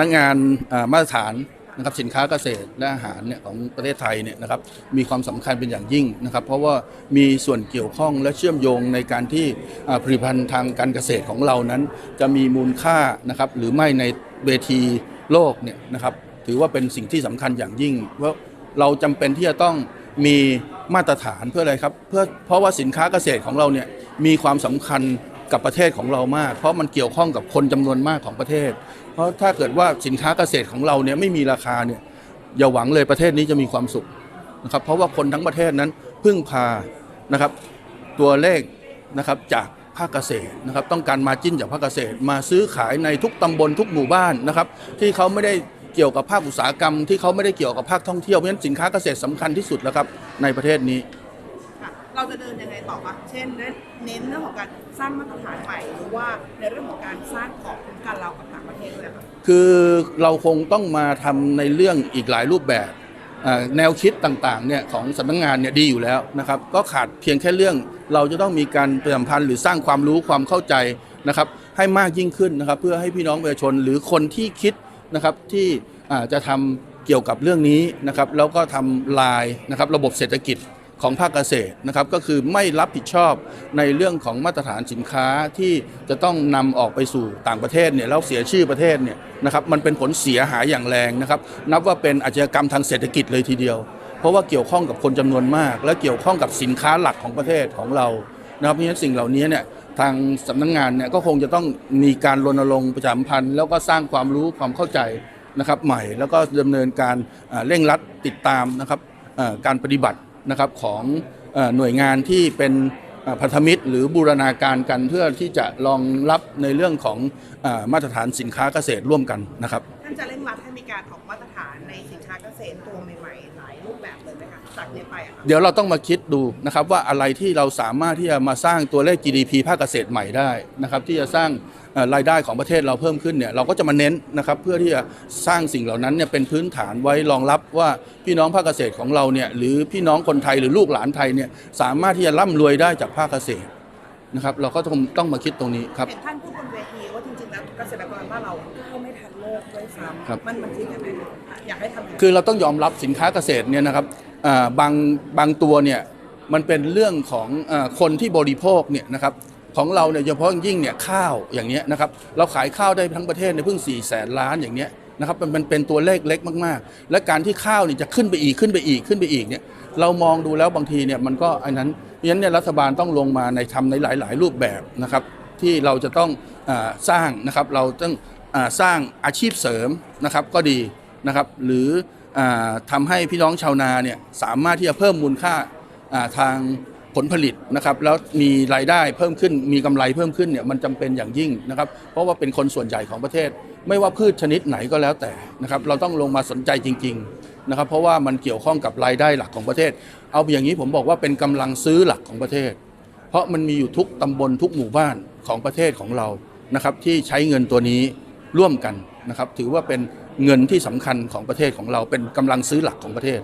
นักงานมาตรฐานนะครับสินค้าเกษตรและอาหารเนี่ยของประเทศไทยเนี่ยนะครับมีความสำคัญเป็นอย่างยิ่งนะครับ เพราะว่ามีส่วนเกี่ยวข้องและเชื่อมโยงในการที่ผลิตภัณฑ์ทางการเกษตรของเรานั้น จะมีมูลค่านะครับหรือไม่ในเวทีโลกเนี่ยนะครับถือว่าเป็นสิ่งที่สำคัญอย่างยิ่งเพราะเราจำเป็นที่จะต้องมีมาตรฐานเพื่ออะไรครับเพื่อเพราะว่าสินค้าเกษตรของเราเนี่ยมีความสำคัญ กับประเทศของเรามาก เพราะมันเกี่ยวข้องกับคนจำนวนมากของประเทศ เพราะถ้าเกิดว่าสินค้าเกษตรของเราเนี่ยไม่มีราคาเนี่ยอย่าหวังเลยประเทศนี้จะมีความสุขนะครับเพราะว่าคนทั้งประเทศนั้นพึ่งพานะครับตัวเลขนะครับจากภาคเกษตรนะครับต้องการมาจิ้นจากภาคเกษตร มาซื้อขายในทุกตำบลทุกหมู่บ้านนะครับที่เขาไม่ได้เกี่ยวกับภาคอุตสาหกรรม ที่เขาไม่ได้เกี่ยวกับภาคท่องเที่ยวเพราะฉะนั้นสินค้าเกษตรสำคัญที่สุดแล้วครับในประเทศนี้ เราจะเดินยังไงต่อคะเช่น เน้นเรื่องของการสร้างมาตรฐานใหม่หรือว่าในเรื่องของการสร้างของคุ้มกันเรากับต่างประเทศด้วยค่ะคือเราคงต้องมาทำในเรื่องอีกหลายรูปแบบแนวคิดต่างๆเนี่ยของสำนักงานเนี่ยดีอยู่แล้วนะครับ ก็ขาดเพียงแค่เรื่อง เราจะต้องมีการประชาสัมพันธ์หรือสร้างความรู้ความเข้าใจนะครับให้มากยิ่งขึ้นนะครับ เพื่อให้พี่น้องประชาชนหรือคนที่คิดนะครับที่จะทำเกี่ยวกับเรื่องนี้นะครับแล้วก็ทำลายนะครับระบบเศรษฐกิจ ของภาคเกษตรนะครับก็คือไม่รับผิดชอบในเรื่องของมาตรฐานสินค้าที่จะต้องนำออกไปสู่ต่างประเทศเนี่ยแล้วเสียชื่อประเทศเนี่ยนะครับมันเป็นผลเสียหายอย่างแรงนะครับ นับว่าเป็นอาชญากรรมทางเศรษฐกิจเลยทีเดียว เพราะว่าเกี่ยวข้องกับคนจำนวนมาก และเกี่ยวข้องกับสินค้าหลักของประเทศของเรานะครับเพราะฉะนั้นสิ่งเหล่านี้เนี่ยทางสำนักงงานเนี่ยก็คงจะต้องมีการรณรงค์ประชาสัมพันธ์ แล้วก็สร้างความรู้ความเข้าใจนะครับใหม่แล้วก็ดำเนินการเร่งรัดติดตามนะครับการปฏิบัติ นะครับของอหน่วยงานที่เป็นพันธมิตร หรือบูรณาการกันเพื่อที่จะรองรับในเรื่องของอมาตรฐานสินค้าเกษตรร่วมกันนะครับ ท่านจะเร่งรัดให้มีการออกมาตรฐานในสินค้าเกษตรตัวใหม่ๆหลายรูปแบบเลยไหมคะจากนี้ไปอะค่ะเดี๋ยวเราต้องมาคิดดูนะครับว่าอะไรที่เราสามารถที่จะมาสร้างตัวเลข GDP ภาคเกษตรใหม่ได้นะครับที่จะสร้างเอ่อรายได้ของประเทศเราเพิ่มขึ้นเนี่ยเราก็จะมาเน้นนะครับเพื่อที่จะสร้างสิ่งเหล่านั้นเนี่ยเป็นพื้นฐานไว้รองรับว่าพี่น้องภาคเกษตรของเราเนี่ยหรือพี่น้องคนไทยหรือลูกหลานไทยเนี่ยสามารถที่จะร่ำรวยได้จากภาคเกษตรนะครับเราก็ต้องต้องมาคิดตรงนี้ครับ เห็นท่านพูดบน วทีว่าจริงๆแล้วเกษตรกรบ้านเราก้าวไม่ทันโลกด้วยซ้ครับำมันมันจริงยังไงอยากให้ทำยังไงคือเราต้องยอมรับสินค้าเกษตรเนี่ยนะครับอ่าบางบางตัวเนี่ยมันเป็นเรื่องของอาคนที่บริโภคเนี่ยนะครับของเราเนี่ยเฉพาะอย่างยิ่งเนี่ยข้าวอย่างเนี้ยนะครับเราขายข้าวได้ทั้งประเทศในยเพิ่ง4ี่แสนล้านอย่างเนี้ยนะครับมันมันเป็นตัวเลขเล็กมากๆ และการที่ข้าวเนี่ยจะขึ้นไปอีกขึ้นไปอีกขึ้นไปอีกเนี่ยเรามองดูแล้วบางทีเนี่ยมันก็อันนั้นเพราะฉะนั้นเนี่ยรัฐบาลต้องลงมาในทำในหลาย ๆ รูปแบบนะครับ ที่เราจะต้องอสร้างนะครับเราต้องอสร้างอาชีพเสริมนะครับก็ดีนะครับหรืออาทำให้พี่น้องชาวนาเนี่ยสามารถที่จะเพิ่มมูลค่าอ่าทางผลผลิตนะครับแล้วมีรายได้เพิ่มขึ้นมีกำไรเพิ่มขึ้นเนี่ยมันจำเป็นอย่างยิ่งนะครับเพราะว่าเป็นคนส่วนใหญ่ของประเทศ ไม่ว่าพืชชนิดไหนก็แล้วแต่นะครับเราต้องลงมาสนใจจริงๆนะครับเพราะว่ามันเกี่ยวข้องกับรายได้หลักของประเทศ เอาอย่างนี้ผมบอกว่าเป็นกำลังซื้อหลักของประเทศ เพราะมันมีอยู่ทุกตำบลทุกหมู่บ้านของประเทศของเรานะครับที่ใช้เงินตัวนี้ร่วมกันนะครับถือว่าเป็นเงินที่สำคัญของประเทศของเราเป็นกำลังซื้อหลักของประเทศ